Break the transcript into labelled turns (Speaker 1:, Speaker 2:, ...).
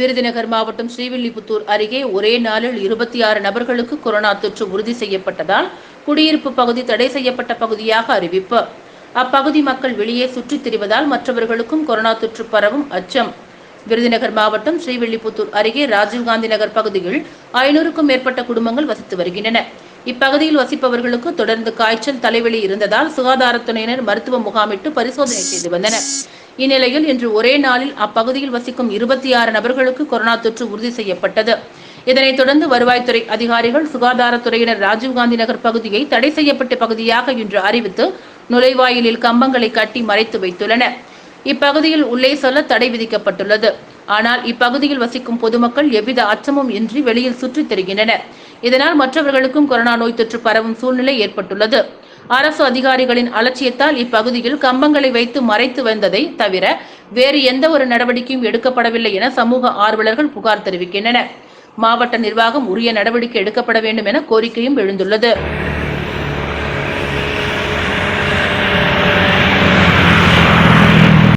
Speaker 1: விருதுநகர் மாவட்டம் ஸ்ரீவில்லிபுத்தூர் அருகே ஒரே நாளில் இருபத்தி ஆறு நபர்களுக்கு கொரோனா தொற்று உறுதி செய்யப்பட்டதால் குடியிருப்பு பகுதி தடை செய்யப்பட்ட பகுதியாக அறிவிப்பு. அப்பகுதி மக்கள் வெளியே சுற்றித் திரிவதால் மற்றவர்களுக்கும் கொரோனா தொற்று பரவும் அச்சம். விருதுநகர் மாவட்டம் ஸ்ரீவில்லிபுத்தூர் அருகே ராஜீவ்காந்தி நகர் பகுதியில் ஐநூறுக்கும் மேற்பட்ட குடும்பங்கள் வசித்து வருகின்றன. இப்பகுதியில் வசிப்பவர்களுக்கு தொடர்ந்து காய்ச்சல் தலைவலி இருந்ததால் சுகாதாரத்துறையினர் மருத்துவ முகாமிட்டு பரிசோதனை செய்து வந்தனர். இந்நிலையில் இன்று ஒரே நாளில் அப்பகுதியில் வசிக்கும் இருபத்தி ஆறு நபர்களுக்கு கொரோனா தொற்று உறுதி செய்யப்பட்டது. இதனைத் தொடர்ந்து வருவாய்த்துறை அதிகாரிகள் சுகாதாரத்துறையினர் ராஜீவ்காந்தி நகர் பகுதியை தடை செய்யப்பட்ட பகுதியாக இன்று அறிவித்து நுழைவாயிலில் கம்பங்களை கட்டி மறைத்து வைத்துள்ளனர். இப்பகுதியில் உள்ளே செல்ல தடை விதிக்கப்பட்டுள்ளது. ஆனால் இப்பகுதியில் வசிக்கும் பொதுமக்கள் எவ்வித அச்சமும் இன்றி வெளியில் சுற்றித் திரிகின்றனர். இதனால் மற்றவர்களுக்கும் கொரோனா நோய் தொற்று பரவும் சூழ்நிலை ஏற்பட்டுள்ளது. அரசு அதிகாரிகளின் அலட்சியத்தால் இப்பகுதியில் கம்பங்களை வைத்து மறைத்து வந்ததை தவிர வேறு எந்த ஒரு நடவடிக்கையும் எடுக்கப்படவில்லை என சமூக ஆர்வலர்கள் புகார் தெரிவிக்கின்றனர். மாவட்ட நிர்வாகம் உரிய நடவடிக்கை எடுக்கப்பட வேண்டும் என கோரிக்கையும் எழுந்துள்ளது.